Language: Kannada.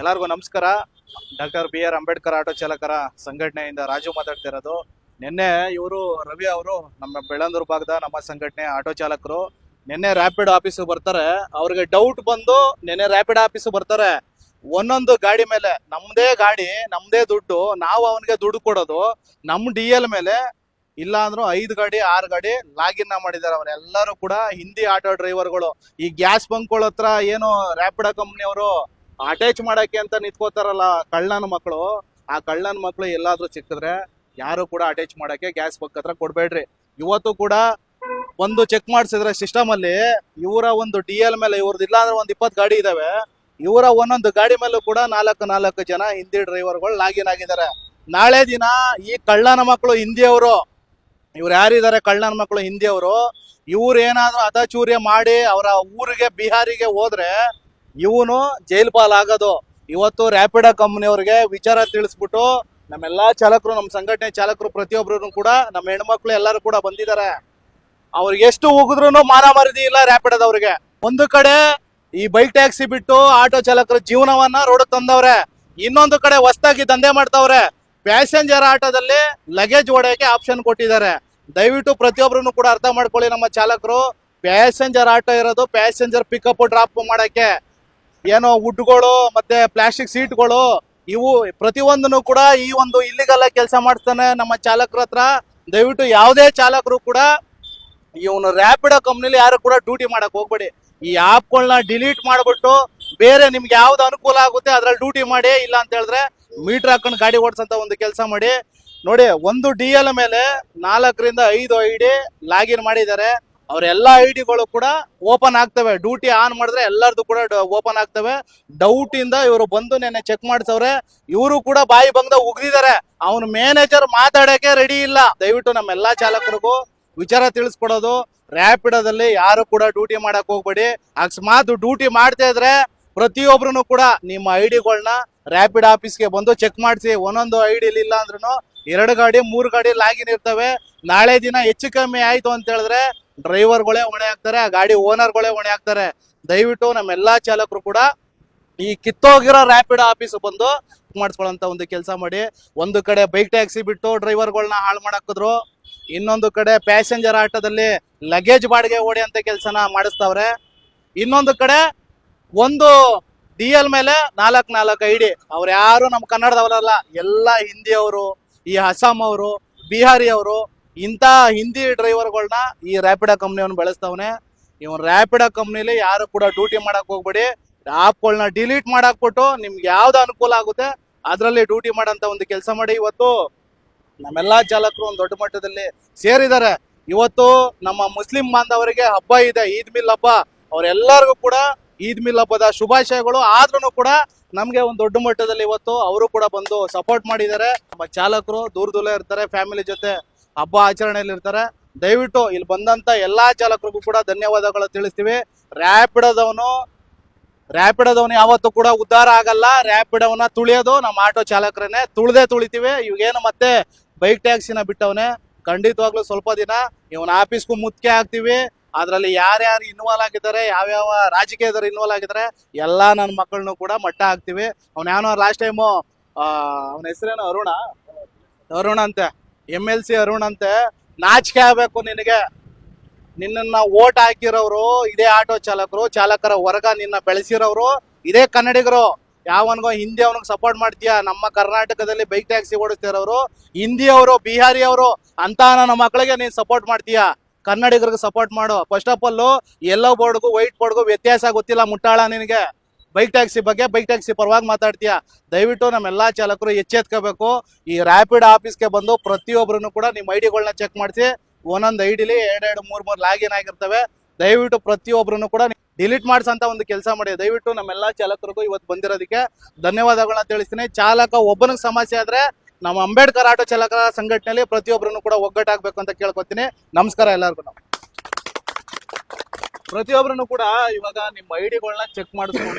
ಎಲ್ಲರಿಗೂ ನಮಸ್ಕಾರ. Doctor B R Ambedkar auto ಚಾಲಕರ ಸಂಘಟನೆಯಿಂದ ರಾಜು ಮಾತಾಡ್ತಿರೋದು ನಿನ್ನೆ ಇವರು, ರವಿ ಅವರು ನಮ್ಮ ಬೆಳ್ಳಂದೂರು ಭಾಗದ ನಮ್ಮ ಸಂಘಟನೆ ಆಟೋ ಚಾಲಕರು ನಿನ್ನೆ ರ್ಯಾಪಿಡ್ ಆಫೀಸ್ ಬರ್ತಾರೆ. ಅವ್ರಿಗೆ ಡೌಟ್ ಬಂದು ನಿನ್ನೆ ರ್ಯಾಪಿಡ್ ಆಫೀಸ್ ಬರ್ತಾರೆ. ಒಂದೊಂದು ಗಾಡಿ ಮೇಲೆ, ನಮ್ದೇ ಗಾಡಿ, ನಮ್ದೇ ದುಡ್ಡು, ನಾವು ಅವನಿಗೆ ದುಡ್ಡು ಕೊಡೋದು, ನಮ್ ಡಿ ಎಲ್ ಮೇಲೆ, ಇಲ್ಲ ಅಂದ್ರು ಐದು ಗಾಡಿ, ಆರು ಗಾಡಿ ಲಾಗಿನ್ ಮಾಡಿದ್ದಾರೆ ಅವರೆಲ್ಲರೂ ಕೂಡ ಹಿಂದಿ ಆಟೋ ಡ್ರೈವರ್ಗಳು. ಈ ಗ್ಯಾಸ್ ಬಂಕ್ಗಳ ಹತ್ರ ಏನು ರ್ಯಾಪಿಡೋ ಕಂಪ್ನಿಯವರು ಅಟ್ಯಾಚ್ ಮಾಡಕ್ಕೆ ಅಂತ ನಿಂತ್ಕೋತಾರಲ್ಲ ಕಳ್ಳನ ಮಕ್ಕಳು ಆ ಕಳ್ಳನ ಮಕ್ಕಳು ಎಲ್ಲಾದ್ರೂ ಸಿಕ್ಕಿದ್ರೆ ಯಾರು ಕೂಡ ಅಟ್ಯಾಚ್ ಮಾಡಕ್ಕೆ ಗ್ಯಾಸ್ ಬಕ್ ಹತ್ರ ಕೊಡ್ಬೇಡ್ರಿ. ಇವತ್ತು ಕೂಡ ಒಂದು ಚೆಕ್ ಮಾಡಿಸಿದ್ರೆ ಸಿಸ್ಟಮ್ ಅಲ್ಲಿ ಇವರ ಒಂದು ಡಿ ಎಲ್ ಮೇಲೆ ಇವ್ರದ್ದು ಇಲ್ಲ ಅಂದ್ರೆ ಒಂದ್ ಇಪ್ಪತ್ತು ಗಾಡಿ ಇದಾವೆ. ಇವರ ಒಂದೊಂದು ಗಾಡಿ ಮೇಲೂ ಕೂಡ ನಾಲ್ಕು ನಾಲ್ಕು ಜನ ಹಿಂದಿ ಡ್ರೈವರ್ಗಳು ಲಾಗಿನ್ ಆಗಿದ್ದಾರೆ. ನಾಳೆ ದಿನ ಈ ಕಳ್ಳನ ಮಕ್ಕಳು ಹಿಂದಿಯವರು, ಇವ್ರು ಯಾರಿದ್ದಾರೆ ಕಳ್ಳನ ಮಕ್ಕಳು ಹಿಂದಿಯವರು, ಇವ್ರು ಏನಾದ್ರು ಅತಚೂರ್ಯ ಮಾಡಿ ಅವರ ಊರಿಗೆ, ಬಿಹಾರಿಗೆ ಹೋದ್ರೆ ಇವನು ಜೈಲ್ ಆಗೋದು ಇವತ್ತು ರ್ಯಾಪಿಡ ಕಂಪ್ನಿಯವ್ರಿಗೆ ವಿಚಾರ ತಿಳಿಸ್ಬಿಟ್ಟು ನಮ್ಮೆಲ್ಲಾ ಚಾಲಕರು ನಮ್ಮ ಸಂಘಟನೆ ಚಾಲಕರು ಪ್ರತಿಯೊಬ್ಬರು ಕೂಡ, ನಮ್ಮ ಹೆಣ್ಮಕ್ಳು ಎಲ್ಲರೂ ಕೂಡ ಬಂದಿದ್ದಾರೆ. ಅವ್ರಿಗೆ ಎಷ್ಟು ಉಗಿದ್ರು ಮಾನ ಮರದಿ ಇಲ್ಲ ರ್ಯಾಪಿಡದವ್ರಿಗೆ ಒಂದು ಕಡೆ ಈ ಬೈಕ್ ಟ್ಯಾಕ್ಸಿ ಬಿಟ್ಟು ಆಟೋ ಚಾಲಕರ ಜೀವನವನ್ನ ರೋಡ್ ತಂದವ್ರೆ. ಇನ್ನೊಂದು ಕಡೆ ಹೊಸ್ದಾಗಿ ದಂಧೆ ಮಾಡ್ತಾವ್ರೆ. ಪ್ಯಾಸೆಂಜರ್ ಆಟೋದಲ್ಲಿ ಲಗೇಜ್ ಹೊಡೆಯಕ್ಕೆ ಆಪ್ಷನ್ ಕೊಟ್ಟಿದ್ದಾರೆ. ದಯವಿಟ್ಟು ಪ್ರತಿಯೊಬ್ಬರನ್ನು ಕೂಡ ಅರ್ಥ ಮಾಡ್ಕೊಳ್ಳಿ ನಮ್ಮ ಚಾಲಕರು. ಪ್ಯಾಸೆಂಜರ್ ಆಟೋ ಇರೋದು ಪ್ಯಾಸೆಂಜರ್ ಪಿಕಪ್ ಡ್ರಾಪ್ ಮಾಡಕ್ಕೆ. ಏನೋ ವುಡ್ಗಳು, ಮತ್ತೆ ಪ್ಲಾಸ್ಟಿಕ್ ಸೀಟ್ಗಳು, ಇವು ಪ್ರತಿಯೊಂದನ್ನು ಕೂಡ ಈ ಒಂದು ಇಲ್ಲಿಗೆಲ್ಲ ಕೆಲಸ ಮಾಡ್ತಾನೆ ನಮ್ಮ ಚಾಲಕರ ಹತ್ರ. ದಯವಿಟ್ಟು ಯಾವುದೇ ಚಾಲಕರು ಕೂಡ ಇವನು ರ್ಯಾಪಿಡೋ ಕಂಪ್ನಿಲಿ ಯಾರು ಕೂಡ ಡ್ಯೂಟಿ ಮಾಡಕ್ ಹೋಗ್ಬೇಡಿ. ಈ ಆಪ್ಗಳನ್ನ ಡಿಲೀಟ್ ಮಾಡ್ಬಿಟ್ಟು ಬೇರೆ ನಿಮ್ಗೆ ಯಾವ್ದು ಅನುಕೂಲ ಆಗುತ್ತೆ ಅದ್ರಲ್ಲಿ ಡ್ಯೂಟಿ ಮಾಡಿ, ಇಲ್ಲ ಅಂತ ಹೇಳಿದ್ರೆ ಮೀಟರ್ ಹಾಕೊಂಡು ಗಾಡಿ ಓಡಿಸಂತ ಒಂದು ಕೆಲಸ ಮಾಡಿ. ನೋಡಿ, ಒಂದು ಡಿ ಎಲ್ ಮೇಲೆ ನಾಲ್ಕರಿಂದ ಐದು ಐ ಡಿ ಲಾಗಿನ್ ಮಾಡಿದ್ದಾರೆ. ಅವ್ರ ಎಲ್ಲಾ ಐ ಡಿಗಳು ಕೂಡ ಓಪನ್ ಆಗ್ತವೆ. ಡ್ಯೂಟಿ ಆನ್ ಮಾಡಿದ್ರೆ ಎಲ್ಲರದು ಕೂಡ ಓಪನ್ ಆಗ್ತವೆ. ಡೌಟ್ ಇಂದ ಇವರು ಬಂದು ನೆನ್ನೆ ಚೆಕ್ ಮಾಡಿಸವ್ರೆ. ಇವರು ಕೂಡ ಬಾಯಿ ಬಂದ ಉಗ್ದಿದ್ದಾರೆ ಅವನು ಮ್ಯಾನೇಜರ್ ಮಾತಾಡಕ್ಕೆ ರೆಡಿ ಇಲ್ಲ. ದಯವಿಟ್ಟು ನಮ್ಮ ಎಲ್ಲಾ ಚಾಲಕರಿಗೂ ವಿಚಾರ ತಿಳಿಸ್ಕೊಡೋದು. ರ್ಯಾಪಿಡೋದಲ್ಲಿ ಯಾರು ಕೂಡ ಡ್ಯೂಟಿ ಮಾಡಕ್ ಹೋಗ್ಬೇಡಿ. ಅಕಸ್ಮಾತ್ ಡ್ಯೂಟಿ ಮಾಡ್ತಾ ಇದ್ರೆ ಪ್ರತಿಯೊಬ್ರು ಕೂಡ ನಿಮ್ಮ ಐ ಡಿಗಳನ್ನ ರ್ಯಾಪಿಡ್ ಆಫೀಸ್ಗೆ ಬಂದು ಚೆಕ್ ಮಾಡಿಸಿ. ಒಂದೊಂದು ಐ ಡಿ ಇಲ್ಲ ಅಂದ್ರೂ ಎರಡು ಗಾಡಿ, ಮೂರು ಗಾಡಿ ಲಾಗಿನ್ ಇರ್ತವೆ. ನಾಳೆ ದಿನ ಹೆಚ್ಚು ಕಮ್ಮಿ ಆಯ್ತು ಅಂತ ಹೇಳಿದ್ರೆ ಡ್ರೈವರ್ಗಳೇ ಹೊಣೆ ಆಗ್ತಾರೆ ಆ ಗಾಡಿ ಓನರ್ಗಳೇ ಹೊಣೆ ಆಗ್ತಾರೆ ದಯವಿಟ್ಟು ನಮ್ಮೆಲ್ಲಾ ಚಾಲಕರು ಕೂಡ ಈ ಕಿತ್ತೋಗಿರೋ ರ್ಯಾಪಿಡ್ ಆಫೀಸ್ ಬಂದು ಮಾಡಿಸ್ಕೊಳ್ಳೋಂಥ ಒಂದು ಕೆಲಸ ಮಾಡಿ. ಒಂದು ಕಡೆ ಬೈಕ್ ಟ್ಯಾಕ್ಸಿ ಬಿಟ್ಟು ಡ್ರೈವರ್ಗಳನ್ನ ಹಾಳು ಮಾಡಾಕಿದ್ರು ಇನ್ನೊಂದು ಕಡೆ ಪ್ಯಾಸೆಂಜರ್ ಆಟೋದಲ್ಲಿ ಲಗೇಜ್ ಬಾಡಿಗೆ ಅಂತ ಕೆಲಸನ ಮಾಡಿಸ್ತಾವ್ರೆ. ಇನ್ನೊಂದು ಕಡೆ ಒಂದು ಡಿ ಎಲ್ ಮೇಲೆ ನಾಲ್ಕು ನಾಲ್ಕು ಐ ಡಿ ಅವ್ರು ಯಾರು ನಮ್ಮ ಕನ್ನಡದವರಲ್ಲ, ಎಲ್ಲ ಹಿಂದಿಯವರು, ಈ ಅಸ್ಸಾಂ ಅವರು ಬಿಹಾರಿ ಅವರು ಇಂಥ ಹಿಂದಿ ಡ್ರೈವರ್ಗಳನ್ನ ಈ ರ್ಯಾಪಿಡ ಕಂಪ್ನಿಯವನು ಬೆಳೆಸ್ತವನೆ. ಇವನ್ ರ್ಯಾಪಿಡ ಕಂಪ್ನಿಲಿ ಯಾರು ಕೂಡ ಡ್ಯೂಟಿ ಮಾಡಕ್ ಹೋಗ್ಬೇಡಿ. ಆಪ್ಗಳನ್ನ ಡಿಲೀಟ್ ಮಾಡಾಕ್ಬಿಟ್ಟು ನಿಮ್ಗೆ ಯಾವ್ದು ಅನುಕೂಲ ಆಗುತ್ತೆ, ಅದರಲ್ಲಿ ಡ್ಯೂಟಿ ಮಾಡಂತ ಒಂದು ಕೆಲಸ ಮಾಡಿ. ಇವತ್ತು ನಮ್ಮೆಲ್ಲ ಚಾಲಕರು ಒಂದು ದೊಡ್ಡ ಮಟ್ಟದಲ್ಲಿ ಸೇರಿದ್ದಾರೆ. ಇವತ್ತು ನಮ್ಮ ಮುಸ್ಲಿಂ ಬಾಂಧವರಿಗೆ ಹಬ್ಬ ಇದೆ, ಈದ್ ಮಿಲ್ ಹಬ್ಬ. ಅವರೆಲ್ಲರಿಗೂ ಕೂಡ ಈದ್ ಮಿಲ್ ಹಬ್ಬದ ಶುಭಾಶಯಗಳು. ಆದ್ರೂ ಕೂಡ ನಮಗೆ ಒಂದು ದೊಡ್ಡ ಮಟ್ಟದಲ್ಲಿ ಇವತ್ತು ಅವರು ಕೂಡ ಬಂದು ಸಪೋರ್ಟ್ ಮಾಡಿದ್ದಾರೆ. ನಮ್ಮ ಚಾಲಕರು ದೂರ ದೂರ ಇರ್ತಾರೆ ಫ್ಯಾಮಿಲಿ ಜೊತೆ. ಹಬ್ಬ ಆಚರಣೆಯಲ್ಲಿರ್ತಾರೆ. ದಯವಿಟ್ಟು ಇಲ್ಲಿ ಬಂದಂತ ಎಲ್ಲಾ ಚಾಲಕರಿಗೂ ಕೂಡ ಧನ್ಯವಾದಗಳು ತಿಳಿಸ್ತೀವಿ. ರ್ಯಾಪಿಡೋದವನು ರ್ಯಾಪಿಡೋದವನು ಯಾವತ್ತೂ ಕೂಡ ಉದ್ಧಾರ ಆಗಲ್ಲ. ರ್ಯಾಪಿಡೋವನ್ನ ತುಳಿಯೋದು ನಮ್ಮ ಆಟೋ ಚಾಲಕರನ್ನೇ ತುಳಿದೇ ತುಳಿತೀವಿ. ಇವಾಗೇನು ಮತ್ತೆ ಬೈಕ್ ಟ್ಯಾಕ್ಸಿನ ಬಿಟ್ಟವನೇ. ಖಂಡಿತವಾಗ್ಲೂ ಸ್ವಲ್ಪ ದಿನ ಇವನ ಆಫೀಸ್ಗೂ ಮುತ್ಕೆ ಹಾಕ್ತೀವಿ. ಅದ್ರಲ್ಲಿ ಯಾರ್ಯಾರು ಇನ್ವಾಲ್ವ್ ಆಗಿದ್ದಾರೆ, ಯಾವ್ಯಾವ ರಾಜಕೀಯದವ್ರು ಇನ್ವಾಲ್ವ್ ಆಗಿದ್ದಾರೆ, ಎಲ್ಲಾ ನನ್ನ ಮಕ್ಕಳನ್ನು ಕೂಡ ಮಟ್ಟ ಹಾಕ್ತಿವಿ. ಅವ್ನ ಯಾವನೋ ಲಾಸ್ಟ್ ಟೈಮು ಅವನ ಹೆಸರೇನು ಅರುಣ? ಅರುಣ ಅಂತೆ. ಎಂ ಎಲ್ ಸಿ ಅರುಣ್ ಅಂತೆ, ನಾಚಿಕೆ ಆಗ್ಬೇಕು ನಿನಗೆ. ನಿನ್ನನ್ನ ಓಟ್ ಹಾಕಿರೋರು, ಇದೇ ಆಟೋ ಚಾಲಕರು, ಚಾಲಕರ ವರ್ಗ ನಿನ್ನ ಬೆಳೆಸಿರೋರು, ಇದೇ ಕನ್ನಡಿಗರು. ಯಾವನ್ಗೋ ಹಿಂದಿ ಅವನಿಗೆ ಸಪೋರ್ಟ್ ಮಾಡ್ತೀಯಾ? ನಮ್ಮ ಕರ್ನಾಟಕದಲ್ಲಿ ಬೈಕ್ ಟ್ಯಾಕ್ಸಿ ಓಡಿಸ್ತಿರೋರು ಹಿಂದಿಯವರು ಬಿಹಾರಿಯವರು ಅಂತ ನನ್ನ ಮಕ್ಕಳಿಗೆ ನೀನು ಸಪೋರ್ಟ್ ಮಾಡ್ತೀಯಾ? ಕನ್ನಡಿಗರಿಗೆ ಸಪೋರ್ಟ್ ಮಾಡು. ಫಸ್ಟ್ ಆಫ್ ಆಲ್ ಎಲ್ಲೋ ಬೋರ್ಡ್ಗೂ ವೈಟ್ ಬೋರ್ಡ್ಗೂ ವ್ಯತ್ಯಾಸ ಗೊತ್ತಿಲ್ಲ ಮುಟ್ಟಾಳ ನಿನಗೆ. ಬೈಕ್ ಟ್ಯಾಕ್ಸಿ ಬಗ್ಗೆ, ಬೈಕ್ ಟ್ಯಾಕ್ಸಿ ಪರವಾಗಿ ಮಾತಾಡ್ತೀಯಾ? ದಯವಿಟ್ಟು ನಮ್ಮೆಲ್ಲಾ ಚಾಲಕರು ಎಚ್ಚೆತ್ಕೋಬೇಕು. ಈ ರ್ಯಾಪಿಡ್ ಆಫೀಸ್ಗೆ ಬಂದು ಪ್ರತಿಯೊಬ್ಬರನ್ನು ಕೂಡ ನಿಮ್ಮ ಐಡಿಗಳನ್ನ ಚೆಕ್ ಮಾಡಿಸಿ. ಒಂದೊಂದು ಐಡಿಲಿ ಎರಡೆರಡು, ಮೂರ್ ಮೂರ್ ಲಾಗಿನ್ ಆಗಿರ್ತವೆ. ದಯವಿಟ್ಟು ಪ್ರತಿಯೊಬ್ಬರನ್ನು ಕೂಡ ಡಿಲೀಟ್ ಮಾಡ್ಸಂತ ಒಂದು ಕೆಲಸ ಮಾಡಿ. ದಯವಿಟ್ಟು ನಮ್ಮೆಲ್ಲಾ ಚಾಲಕರಿಗೂ ಇವತ್ತು ಬಂದಿರೋದಕ್ಕೆ ಧನ್ಯವಾದಗಳನ್ನ ತಿಳಿಸ್ತೀನಿ. ಚಾಲಕ ಒಬ್ಬನಿಗೆ ಸಮಸ್ಯೆ ಆದ್ರೆ ನಮ್ಮ ಅಂಬೇಡ್ಕರ್ ಆಟೋ ಚಾಲಕರ ಸಂಘಟನೆಯಲ್ಲಿ ಪ್ರತಿಯೊಬ್ಬರನ್ನು ಕೂಡ ಒಗ್ಗಟ್ಟಾಗಬೇಕು ಅಂತ ಕೇಳ್ಕೊತೀನಿ. ನಮಸ್ಕಾರ ಎಲ್ಲರಿಗೂ. ಪ್ರತಿಯೊಬ್ಬರನ್ನು ಕೂಡ ಇವಾಗ ನಿಮ್ಮ ಐಡಿಗಳನ್ನ ಚೆಕ್ ಮಾಡಿಸ್ಕೊಂಡು